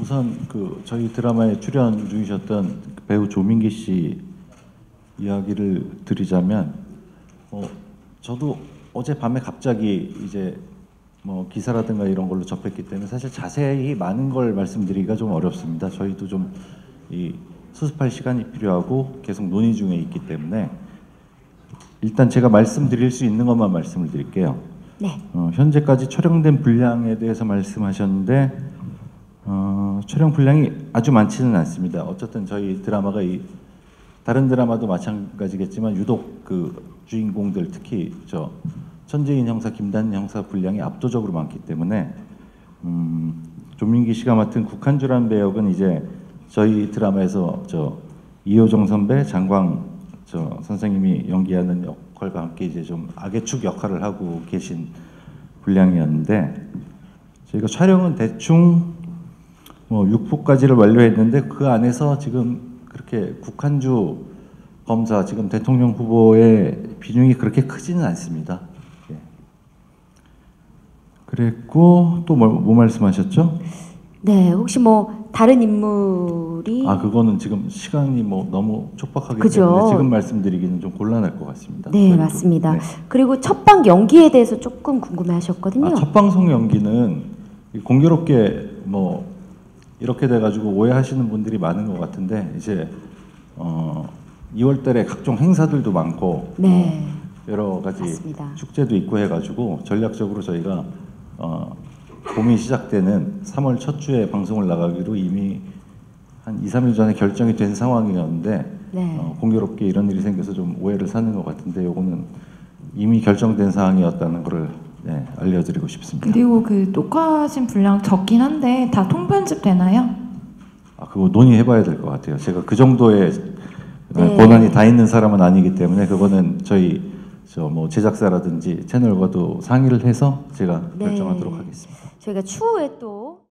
우선 그 저희 드라마에 출연 중이셨던 그 배우 조민기 씨 이야기를 드리자면 어 저도 어제 밤에 갑자기 이제 뭐 기사라든가 이런 걸로 접했기 때문에 사실 자세히 많은 걸 말씀드리기가 좀 어렵습니다. 저희도 좀 이 수습할 시간이 필요하고 계속 논의 중에 있기 때문에 일단 제가 말씀드릴 수 있는 것만 말씀을 드릴게요. 네. 어, 현재까지 촬영된 분량에 대해서 말씀하셨는데 어, 촬영 분량이 아주 많지는 않습니다. 어쨌든 저희 드라마가 이 다른 드라마도 마찬가지겠지만 유독 그 주인공들 특히 저 천재인 형사 김단 형사 분량이 압도적으로 많기 때문에 음, 조민기 씨가 맡은 국한주란 배역은 이제 저희 드라마에서 저 이효정 선배, 장광 저 선생님이 연기하는 역할과 함께 이제 좀 악의 축 역할을 하고 계신 분량이었는데 저희가 촬영은 대충 뭐 6부까지를 완료했는데 그 안에서 지금 그렇게 국한주 검사 지금 대통령 후보의 비중이 그렇게 크지는 않습니다. 예. 그랬고 또 뭐 말씀하셨죠? 네, 혹시 뭐 다른 인물이 아 그거는 지금 시간이 뭐 너무 촉박하기 그죠. 때문에 지금 말씀드리기는 좀 곤란할 것 같습니다. 네, 저희도. 맞습니다. 네. 그리고 첫방 연기에 대해서 조금 궁금해하셨거든요. 아, 첫 방송 연기는 공교롭게 뭐 이렇게 돼가지고 오해하시는 분들이 많은 것 같은데 이제 어 2월달에 각종 행사들도 많고 네, 여러 가지 맞습니다. 축제도 있고 해가지고 전략적으로 저희가 어 봄이 시작되는 3월 첫 주에 방송을 나가기로 이미 한 2, 3일 전에 결정이 된 상황이었는데 네. 어, 공교롭게 이런 일이 생겨서 좀 오해를 사는 것 같은데 요거는 이미 결정된 사항이었다는 것을 네, 알려드리고 싶습니다. 그리고 그 녹화하신 분량 적긴 한데 다 통편집 되나요? 아 그거 논의해봐야 될 것 같아요. 제가 그 정도의 네. 권한이 다 있는 사람은 아니기 때문에 그거는 저희 저 뭐 제작사라든지 채널과도 상의를 해서 제가 네. 결정하도록 하겠습니다. 저희가 추후에 또